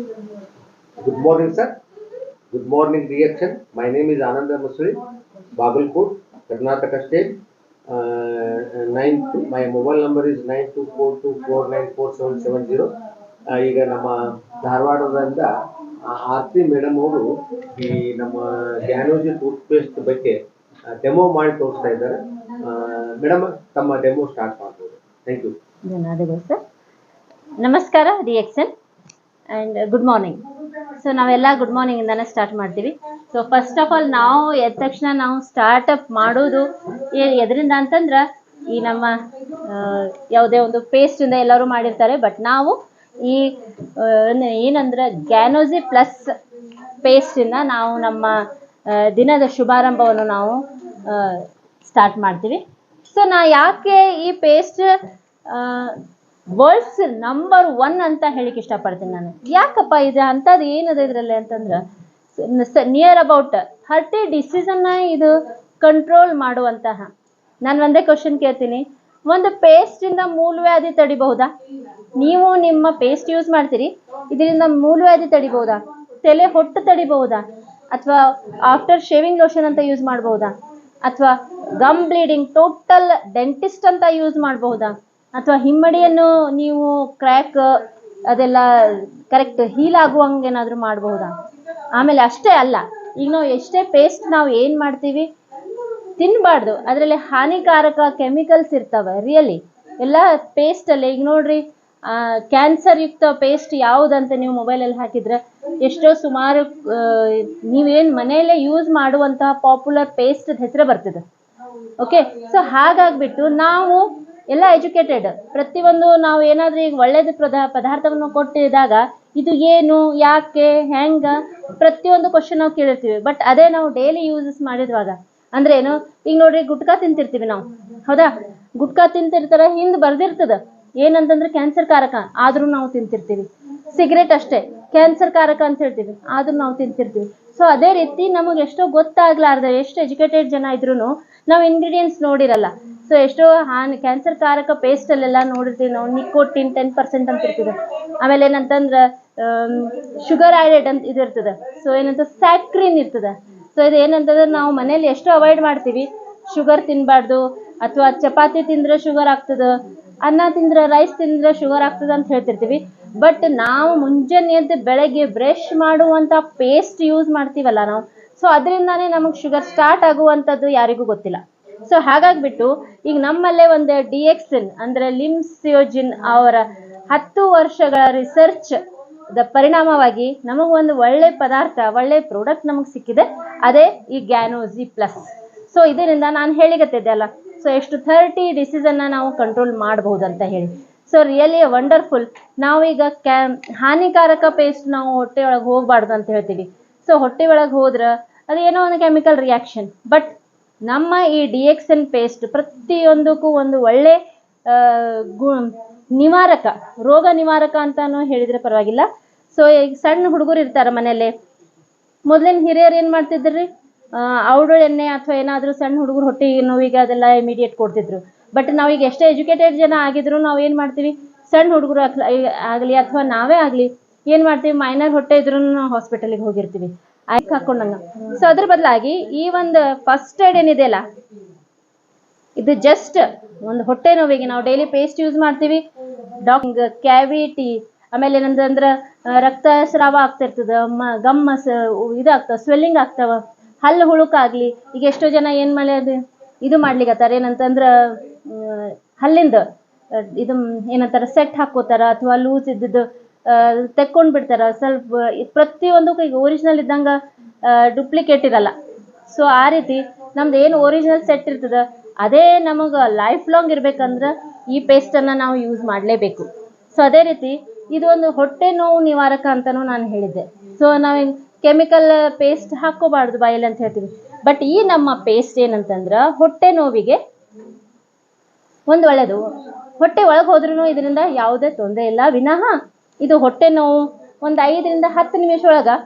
Good morning, sir. Good morning, reaction. My name is Ananda Musri, Bagalkot, Karnataka State. Uh, nine, two, my mobile number is nine two four two four nine four seven seven zero. ಈಗ ನಮ್ಮ ಧಾರವಾಡದಿಂದ Arti madam ಅವರು ಈ ನಮ್ಮ ಗ್ಯಾನೋಜಿ toothpaste ಬಗ್ಗೆ demo ಮಾಡಿ ತೋರಿಸ್ತಾ ಇದ್ದಾರೆ ಮೇಡಮ್ ತಮ್ಮ ಡೆಮೋ ಸ್ಟಾರ್ಟ್ ಮಾಡ್ಬೋದು ಥ್ಯಾಂಕ್ ಯು ಧನ್ಯವಾದಗಳು ಸರ್ ನಮಸ್ಕಾರ reaction and good morning so ನಾವೆಲ್ಲ ಗುಡ್ ಮಾರ್ನಿಂಗಿಂದನೇ ಸ್ಟಾರ್ಟ್ ಮಾಡ್ತೀವಿ. ಸೊ ಫಸ್ಟ್ ಆಫ್ ಆಲ್ ನಾವು ಎದ್ದ ತಕ್ಷಣ ನಾವು ಸ್ಟಾರ್ಟಪ್ ಮಾಡೋದು ಎದರಿಂದ ಅಂತಂದ್ರೆ, ಈ ನಮ್ಮ ಯಾವುದೇ ಒಂದು ಪೇಸ್ಟಿಂದ ಎಲ್ಲರೂ ಮಾಡಿರ್ತಾರೆ. ಬಟ್ ನಾವು ಈ ಏನಂದ್ರೆ ಗ್ಯಾನೋಜಿ ಪ್ಲಸ್ ಪೇಸ್ಟಿಂದ ನಾವು ನಮ್ಮ ದಿನದ ಶುಭಾರಂಭವನ್ನು ನಾವು ಸ್ಟಾರ್ಟ್ ಮಾಡ್ತೀವಿ. ಸೊ ನಾ ಯಾಕೆ ಈ ಪೇಸ್ಟ್ ವರ್ಲ್ಡ್ಸ್ ನಂಬರ್ ಒನ್ ಅಂತ ಹೇಳಿಕ್ಕೆ ಇಷ್ಟಪಡ್ತೀನಿ ನಾನು. ಯಾಕಪ್ಪ ಇದು ಅಂಥದ್ದು ಏನದ ಇದರಲ್ಲಿ ಅಂತಂದ್ರೆ ನಿಯರ್ ಅಬೌಟ್ ಥರ್ಟಿ ಡಿಸೀಸನ್ನ ಇದು ಕಂಟ್ರೋಲ್ ಮಾಡುವಂತಹ. ನಾನು ಒಂದೇ ಕ್ವಶನ್ ಕೇಳ್ತೀನಿ. ಒಂದು ಪೇಸ್ಟಿಂದ ಮೂಲವ್ಯಾಧಿ ತಡಿಬಹುದಾ? ನೀವು ನಿಮ್ಮ ಪೇಸ್ಟ್ ಯೂಸ್ ಮಾಡ್ತೀರಿ. ಇದರಿಂದ ಮೂಲವ್ಯಾಧಿ ತಡಿಬಹುದಾ? ತಲೆ ಹೊಟ್ಟು ತಡಿಬಹುದಾ? ಅಥವಾ ಆಫ್ಟರ್ ಶೇವಿಂಗ್ ಲೋಷನ್ ಅಂತ ಯೂಸ್ ಮಾಡಬಹುದಾ? ಅಥವಾ ಗಮ್ ಬ್ಲೀಡಿಂಗ್ ಟೋಟಲ್ ಡೆಂಟಿಸ್ಟ್ ಅಂತ ಯೂಸ್ ಮಾಡಬಹುದಾ? ಅಥವಾ ಹಿಮ್ಮಡಿಯನ್ನು ನೀವು ಕ್ರ್ಯಾಕ್ ಅದೆಲ್ಲ ಕರೆಕ್ಟ್ ಹೀಲ್ ಆಗುವಂಗೆ ಏನಾದರೂ ಮಾಡಬಹುದಾ? ಆಮೇಲೆ ಅಷ್ಟೇ ಅಲ್ಲ, ಈಗ ನಾವು ಎಷ್ಟೇ ಪೇಸ್ಟ್ ನಾವು ಏನು ಮಾಡ್ತೀವಿ? ತಿನ್ನಬಾರ್ದು ಅದರಲ್ಲಿ ಹಾನಿಕಾರಕ ಕೆಮಿಕಲ್ಸ್ ಇರ್ತವೆ ರಿಯಲಿ ಎಲ್ಲ ಪೇಸ್ಟಲ್ಲಿ ಈಗ ನೋಡ್ರಿ ಕ್ಯಾನ್ಸರ್ ಯುಕ್ತ ಪೇಸ್ಟ್ ಯಾವುದಂತ ನೀವು ಮೊಬೈಲಲ್ಲಿ ಹಾಕಿದ್ರೆ, ಎಷ್ಟೋ ಸುಮಾರು ನೀವೇನು ಮನೆಯಲ್ಲೇ ಯೂಸ್ ಮಾಡುವಂತಹ ಪಾಪ್ಯುಲರ್ ಪೇಸ್ಟ್ ಹೆಸರು ಬರ್ತದೆ. ಓಕೆ ಸೊ ಹಾಗಾಗ್ಬಿಟ್ಟು ನಾವು ಎಲ್ಲ ಎಜುಕೇಟೆಡ್. ಪ್ರತಿಯೊಂದು ನಾವು ಏನಾದರೂ ಈಗ ಒಳ್ಳೇದು ಪದಾ ಪದಾರ್ಥವನ್ನು ಕೊಟ್ಟಿದಾಗ ಇದು ಏನು, ಯಾಕೆ, ಹೆಂಗ, ಪ್ರತಿಯೊಂದು ಕ್ವಶನ್ ನಾವು ಕೇಳಿರ್ತೀವಿ. ಬಟ್ ಅದೇ ನಾವು ಡೈಲಿ ಯೂಸಸ್ ಮಾಡಿದ್ವಾಗ. ಅಂದ್ರೆ ಏನು? ಈಗ ನೋಡ್ರಿ ಗುಟ್ಕಾ ತಿಂತಿರ್ತೀವಿ ನಾವು. ಹೌದಾ? ಗುಟ್ಕಾ ತಿಂತಿರ್ತಾರ ಹಿಂದ್ ಬರ್ದಿರ್ತದ. ಏನಂತಂದ್ರೆ ಕ್ಯಾನ್ಸರ್ ಕಾರಕ ಆದ್ರೂ ನಾವು ತಿಂತಿರ್ತೀವಿ. ಸಿಗರೇಟ್ ಅಷ್ಟೇ. ಕ್ಯಾನ್ಸರ್ ಕಾರಕ ಅಂತ ಹೇಳ್ತೀವಿ. ಆದ್ರೂ ನಾವು ತಿಂತಿರ್ತೀವಿ. ಸೊ ಅದೇ ರೀತಿ ನಮಗೆ ಎಷ್ಟೋ ಗೊತ್ತಾಗ್ಲಾರ್ದ, ಎಷ್ಟು ಎಜುಕೇಟೆಡ್ ಜನ ಇದ್ರು ನಾವು ಇಂಗ್ರೀಡಿಯೆಂಟ್ಸ್ ನೋಡಿರಲ್ಲ. ಸೊ ಎಷ್ಟೋ ಹಾನಿ ಕ್ಯಾನ್ಸರ್ ಕಾರಕ ಪೇಸ್ಟಲ್ಲೆಲ್ಲ ನೋಡಿರ್ತೀವಿ ನಾವು. ನಿಕೋಟಿನ್ ಟೆನ್ ಪರ್ಸೆಂಟ್ ಅಂತ ಇರ್ತದೆ. ಆಮೇಲೆ ಏನಂತಂದ್ರೆ ಶುಗರ್ ಆಯ್ಡೆಡ್ ಅಂತ ಇದು ಇರ್ತದೆ. ಸೊ ಏನಂತ ಸ್ಯಾಕ್ರಿನ್ ಇರ್ತದೆ. ಸೊ ಇದು ಏನಂತಂದ್ರೆ ನಾವು ಮನೇಲಿ ಎಷ್ಟು ಅವಾಯ್ಡ್ ಮಾಡ್ತೀವಿ. ಶುಗರ್ ತಿನ್ನಬಾರ್ದು ಅಥವಾ ಚಪಾತಿ ತಿಂದ್ರೆ ಶುಗರ್ ಆಗ್ತದೆ, ಅನ್ನ ತಿಂದ್ರೆ ರೈಸ್ ತಿಂದ್ರೆ ಶುಗರ್ ಆಗ್ತದೆ ಅಂತ ಹೇಳ್ತಿರ್ತೀವಿ. ಬಟ್ ನಾವು ಮುಂಜಾನೆ ಎದ್ದು ಬೆಳಗ್ಗೆ ಬ್ರಷ್ ಮಾಡುವಂಥ ಪೇಸ್ಟ್ ಯೂಸ್ ಮಾಡ್ತೀವಲ್ಲ ನಾವು. ಸೊ ಅದರಿಂದಾನೇ ನಮಗೆ ಶುಗರ್ ಸ್ಟಾರ್ಟ್ ಆಗುವಂಥದ್ದು ಯಾರಿಗೂ ಗೊತ್ತಿಲ್ಲ. ಸೊ ಹಾಗಾಗ್ಬಿಟ್ಟು, ಈಗ ನಮ್ಮಲ್ಲೇ ಒಂದು ಡಿ ಎಕ್ಸಿನ್ ಅಂದರೆ ಲಿಮ್ಸಿಯೋಜಿನ್ ಅವರ ಹತ್ತು ವರ್ಷಗಳ ರಿಸರ್ಚ್ ದ ಪರಿಣಾಮವಾಗಿ ನಮಗೊಂದು ಒಳ್ಳೆ ಪದಾರ್ಥ, ಒಳ್ಳೆ ಪ್ರಾಡಕ್ಟ್ ನಮಗೆ ಸಿಕ್ಕಿದೆ. ಅದೇ ಈ ಗ್ಯಾನೋಜಿ ಪ್ಲಸ್ ಸೊ ಇದರಿಂದ ನಾನು ಹೇಳಿಗತ್ತಿದ್ದೆ ಅಲ್ಲ. ಸೊ ಎಷ್ಟು ಥರ್ಟಿ ಡಿಸೀಸನ್ನು ನಾವು ಕಂಟ್ರೋಲ್ ಮಾಡಬಹುದು ಅಂತ ಹೇಳಿ ಸೊ ರಿಯಲಿ ವಂಡರ್ಫುಲ್ ನಾವೀಗ ಕ್ಯಾ ಹಾನಿಕಾರಕ ಪೇಸ್ಟ್ ನಾವು ಹೊಟ್ಟೆ ಒಳಗೆ ಹೋಗಬಾರ್ದು ಅಂತ ಹೇಳ್ತೀವಿ. ಸೊ ಹೊಟ್ಟೆ ಒಳಗೆ ಹೋದ್ರೆ ಅದೇನೋ ಒಂದು ಕೆಮಿಕಲ್ ರಿಯಾಕ್ಷನ್ ಬಟ್ ನಮ್ಮ ಈ ಡಿ ಎಕ್ಸ್ ಎನ್ ಪೇಸ್ಟ್ ಪ್ರತಿಯೊಂದಕ್ಕೂ ಒಂದು ಒಳ್ಳೆ ಗು, ನಿವಾರಕ, ರೋಗ ನಿವಾರಕ ಅಂತಾನು ಹೇಳಿದ್ರೆ ಪರವಾಗಿಲ್ಲ. ಸೊ ಈಗ ಸಣ್ಣ ಹುಡುಗರು ಇರ್ತಾರೆ ಮನೇಲಿ ಮೊದಲಿನ ಹಿರಿಯರು ಏನು ಮಾಡ್ತಿದ್ರಿ? ಔಡು ಎಣ್ಣೆ ಅಥವಾ ಏನಾದರೂ ಸಣ್ಣ ಹುಡುಗರು ಹೊಟ್ಟೆ ನೋವಿಗೆ ಅದೆಲ್ಲ ಇಮಿಡಿಯೇಟ್ ಕೊಡ್ತಿದ್ರು. ಬಟ್ ನಾವೀಗ ಎಷ್ಟೇ ಎಜುಕೇಟೆಡ್ ಜನ ಆಗಿದ್ರು ನಾವು ಏನು ಮಾಡ್ತೀವಿ? ಸಣ್ಣ ಹುಡುಗರು ಆಗಲಿ ಅಥವಾ ನಾವೇ ಆಗಲಿ ಏನು ಮಾಡ್ತೀವಿ? ಮೈನರ್ ಹೊಟ್ಟೆ ಇದ್ರೂ ನಾವು ಹಾಸ್ಪಿಟಲಿಗೆ ಹೋಗಿರ್ತೀವಿ. ಆಯ್ಕೆ ಹಾಕೊಂಡಂಗ. ಸೊ ಅದ್ರ ಬದಲಾಗಿ ಈ ಒಂದು ಫಸ್ಟ್ ಏಡ್ ಏನಿದೆಯಲ್ಲ ಇದು ಜಸ್ಟ್ ಒಂದು ಹೊಟ್ಟೆ ನೋವಿಗೆ ನಾವು ಡೈಲಿ ಪೇಸ್ಟ್ ಯೂಸ್ ಮಾಡ್ತೀವಿ. ಡಾಕ್ಟಿಂಗ್ ಕ್ಯಾವಿಟಿ ಆಮೇಲೆ ಏನಂದ್ರೆ ರಕ್ತ ರಕ್ತಸ್ರಾವ ಆಗ್ತಿರ್ತದ ಗಮ್ಮ ಇದಾಗ್ತವ ಸ್ವೆಲ್ಲಿಂಗ್ ಆಗ್ತಾವ, ಹಲ್ಲು ಹುಳುಕಾಗ್ಲಿ, ಈಗ ಎಷ್ಟೋ ಜನ ಏನು ಮಾಡೋದು ಇದು ಮಾಡ್ಲಿಕತ್ತಾರ, ಏನಂತಂದ್ರೆ ಹಲ್ಲಿಂದ ಇದು, ಏನಂತಾರ ಸೆಟ್ ಹಾಕೋತಾರ, ಅಥವಾ ಲೂಸ್ ಇದ್ದದ್ದು ತೆಕ್ಕೊಂಡು ಬಿಡ್ತಾರ ಸ್ವಲ್ಪ ಪ್ರತಿ ಪ್ರತಿಯೊಂದಕ್ಕೂ ಈಗ ಒರಿಜಿನಲ್ ಇದ್ದಂಗೆ ಡುಪ್ಲಿಕೇಟ್ ಇರಲ್ಲ. ಸೊ ಆ ರೀತಿ ನಮ್ದು ಏನು ಒರಿಜಿನಲ್ ಸೆಟ್ ಇರ್ತದ, ಅದೇ ನಮಗೆ ಲೈಫ್ ಲಾಂಗ್ ಇರ್ಬೇಕಂದ್ರೆ ಈ ಪೇಸ್ಟನ್ನು ನಾವು ಯೂಸ್ ಮಾಡಲೇಬೇಕು. ಸೊ ಅದೇ ರೀತಿ ಇದು ಒಂದು ಹೊಟ್ಟೆ ನೋವು ನಿವಾರಕ ಅಂತಲೂ ನಾನು ಹೇಳಿದ್ದೆ. ಸೊ ನಾವು ಕೆಮಿಕಲ್ ಪೇಸ್ಟ್ ಹಾಕೋಬಾರ್ದು ಬಾಯಲ್ಲಿ ಅಂತ ಹೇಳ್ತೀವಿ. ಬಟ್ ಈ ನಮ್ಮ ಪೇಸ್ಟ್ ಏನಂತಂದ್ರೆ ಹೊಟ್ಟೆ ನೋವಿಗೆ ಒಂದು ಒಳ್ಳೆಯದು ಹೊಟ್ಟೆ ಒಳಗೆ ಹೋದ್ರೂ ಇದರಿಂದ ಯಾವುದೇ ತೊಂದರೆ ಇಲ್ಲ. ವಿನಃ ಇದು ಹೊಟ್ಟೆ ನೋವು. ಒಂದು ಐದರಿಂದ ಹತ್ತು ನಿಮಿಷ ಒಳಗೆ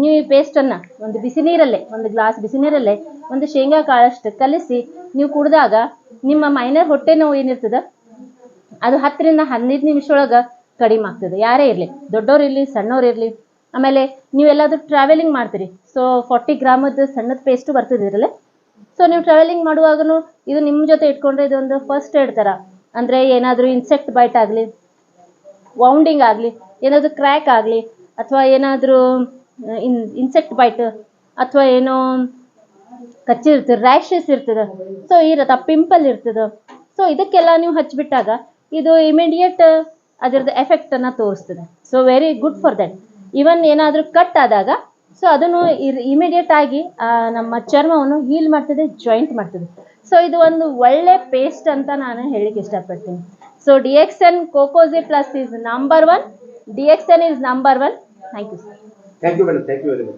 ನೀವು ಈ ಪೇಸ್ಟನ್ನು ಒಂದು ಬಿಸಿ ನೀರಲ್ಲೇ, ಒಂದು ಗ್ಲಾಸ್ ಬಿಸಿ ನೀರಲ್ಲೇ, ಒಂದು ಶೇಂಗಾ ಕಾಳಷ್ಟು ಕಲಿಸಿ ನೀವು ಕುಡಿದಾಗ ನಿಮ್ಮ ಮೈನರ್ ಹೊಟ್ಟೆ ನೋವು ಏನಿರ್ತದೆ? ಅದು ಹತ್ತರಿಂದ ಹದಿನೈದು ನಿಮಿಷ ಒಳಗೆ ಕಡಿಮೆ ಆಗ್ತದೆ. ಯಾರೇ ಇರಲಿ ದೊಡ್ಡವ್ರು ಇರಲಿ ಸಣ್ಣವ್ರು ಇರಲಿ, ಆಮೇಲೆ ನೀವೆಲ್ಲಾದರೂ ಟ್ರಾವೆಲಿಂಗ್ ಮಾಡ್ತೀರಿ. ಸೊ ಫಾರ್ಟಿ ಗ್ರಾಮದ ಸಣ್ಣದ ಪೇಸ್ಟು ಬರ್ತದೆ ಇದರಲ್ಲೇ. ಸೊ ನೀವು ಟ್ರಾವೆಲಿಂಗ್ ಮಾಡುವಾಗಲೂ ಇದು ನಿಮ್ಮ ಜೊತೆ ಇಟ್ಕೊಂಡ್ರೆ ಇದೊಂದು ಫಸ್ಟ್ ಏಡ್ ಥರ ಅಂದರೆ ಏನಾದರೂ ಇನ್ಸೆಕ್ಟ್ ಬೈಟ್ ಆಗಲಿ ವೌಂಡಿಂಗ್ ಆಗಲಿ, ಏನಾದರೂ ಕ್ರ್ಯಾಕ್ ಆಗಲಿ, ಅಥವಾ ಏನಾದರೂ ಇನ್ ಇನ್ಸೆಕ್ಟ್ ಬೈಟ್ ಅಥವಾ ಏನೋ ಕಚ್ಚಿರ್ತದೆ ರ್ಯಾಷಸ್ ಇರ್ತದೆ. ಸೊ ಇರತ್ತೆ ಪಿಂಪಲ್ ಇರ್ತದೆ. ಸೊ ಇದಕ್ಕೆಲ್ಲ ನೀವು ಹಚ್ಚಿಬಿಟ್ಟಾಗ ಇದು ಇಮಿಡಿಯೇಟ್ ಅದರದ್ದು ಎಫೆಕ್ಟನ್ನು ತೋರಿಸ್ತದೆ. So very good for that even ಏನಾದರೂ ಕಟ್ ಆದಾಗ ಸೊ ಅದನ್ನು ಇಮಿಡಿಯೇಟ್ ಆಗಿ ನಮ್ಮ ಚರ್ಮವನ್ನು ಹೀಲ್ ಮಾಡ್ತದೆ ಜಾಯಿಂಟ್ ಮಾಡ್ತದೆ. ಸೊ ಇದು ಒಂದು ಒಳ್ಳೆ ಪೇಸ್ಟ್ ಅಂತ ನಾನು ಹೇಳಿಕ್ಕೆ ಇಷ್ಟಪಡ್ತೀನಿ. So D X N Cocozhi plus is number one D X N is number one thank you sir thank you madam thank you very much